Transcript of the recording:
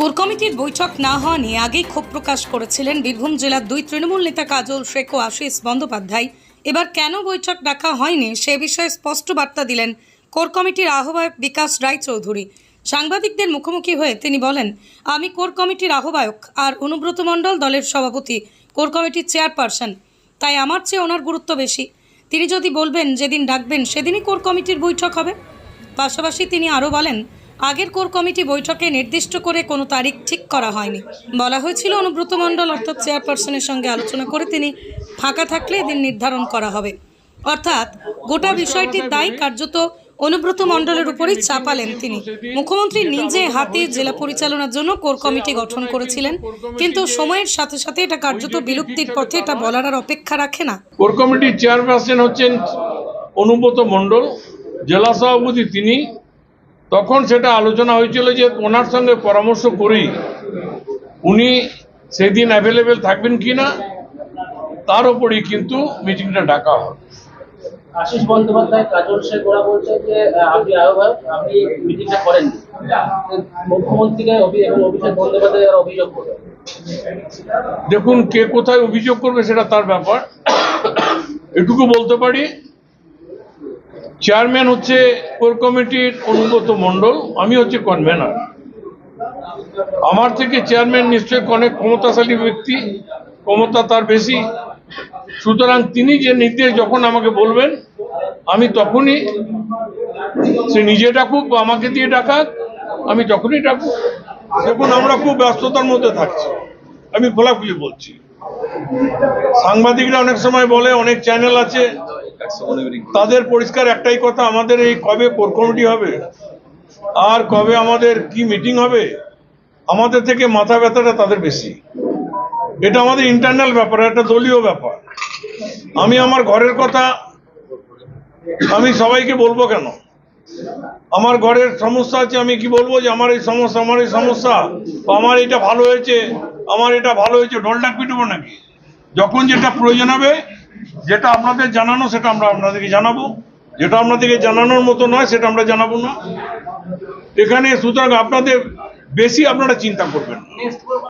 Core কমিটির বৈঠক না হওয়া নিয়ে আগেই ক্ষোভ প্রকাশ করেছিলেন বীরভূম জেলার দুই তৃণমূল নেতা কাজল শেখ ও আশিস বন্দ্যোপাধ্যায়। এবার কেন বৈঠক ডাকা হয়নি সে বিষয়ে স্পষ্ট বার্তা দিলেন কোর কমিটির আহ্বায়ক বিকাশ রায়চৌধুরী। সাংবাদিকদের মুখোমুখি হয়ে তিনি বলেন, আমি কোর কমিটির আহ্বায়ক আর অনুব্রত মণ্ডল দলের সভাপতি কোর কমিটির চেয়ারপারসন। তাই আমার চেয়ে ওনার গুরুত্ব বেশি। তিনি যদি বলবেন, যেদিন ডাকবেন, সেদিনই কোর কমিটির বৈঠক হবে। পাশাপাশি তিনি আরও বলেন আগের কোর কমিটি বৈঠকে নির্দিষ্ট করে কোনো তারিখ ঠিক করা হয়নি। বলা হয়েছিল অনুব্রত মণ্ডল অর্থাৎ চেয়ারপারসনের সঙ্গে আলোচনা করে তিনি ফাঁকা থাকলে এদিন নির্ধারণ করা হবে। অর্থাৎ গোটা বিষয়টির দায় কার্যত অনুব্রত মণ্ডলের উপরই চাপালেন তিনি। মুখ্যমন্ত্রী নিজে হাতে জেলা পরিচালনার জন্য কোর কমিটি গঠন করেছিলেন, কিন্তু সময়ের সাথে সাথে এটা কার্যত বিলুপ্তির পথে এটা বলার আর অপেক্ষা রাখে না। কোর কমিটির চেয়ারপারসন হচ্ছেন অনুব্রত মণ্ডল। জেলা সভাপতি তিনি তখন সেটা আলোচনা হয়েছিল যে ওনার সঙ্গে পরামর্শ করেই উনি সেদিন অ্যাভেলেবেল থাকবেন কিনা তার উপরেই কিন্তু মিটিংটা ডাকা হবে। আশিস বন্দ্যোপাধ্যায় কাজল শেখ ওরা বলছে যে আপনি আহ্বায়ক আপনি মিটিংটা করেননি। মুখ্যমন্ত্রীকে এবং অভিষেক বন্দ্যোপাধ্যায় অভিযোগ করবে। দেখুন কে কোথায় অভিযোগ করবে সেটা তার ব্যাপার। এটুকু বলতে পারি চেয়ারম্যান হচ্ছে কোর কমিটির অনুগত মণ্ডল, আমি হচ্ছে কনভেনার আমার থেকে চেয়ারম্যান নিশ্চয়ই অনেক ক্ষমতাশালী ব্যক্তি, ক্ষমতা তার বেশি। সুতরাং তিনি যে নির্দেশ যখন আমাকে বলবেন, আমি তখনই সে নিজে ডাকুক বা আমাকে দিয়ে ডাকাক, আমি তখনই ডাকুক। দেখুন, আমরা খুব ব্যস্ততার মধ্যে থাকছি। আমি খোলাখুলি বলছি। সাংবাদিকরা অনেক সময় বলে, অনেক চ্যানেল আছে তাদের পরিষ্কার একটাই কথা, আমাদের এই কবে কোর কমিটি হবে? আর কবে আমাদের কি মিটিং হবে? আমাদের থেকে মাথা ব্যথাটা তাদের বেশি। এটা আমাদের ইন্টারনাল ব্যাপার একটা দলীয় ব্যাপার। আমি আমার ঘরের কথা, আমি সবাইকে বলব কেন? আমার ঘরের সমস্যা আছে, আমি কি বলব যে আমার এই সমস্যা, আমার এই সমস্যা আমার এটা ভালো হয়েছে, আমার এটা ভালো হয়েছে ডলটা পিটবো নাকি? যখন যেটা প্রয়োজন হবে যেটা আপনাদের জানানো, সেটা আমরা আপনাদেরকে জানাব। যেটা আপনাদেরকে জানানোর মতো নয়, সেটা আমরা জানাব না। এখানে সুতরাং আপনাদের বেশি আপনারা চিন্তা করবেন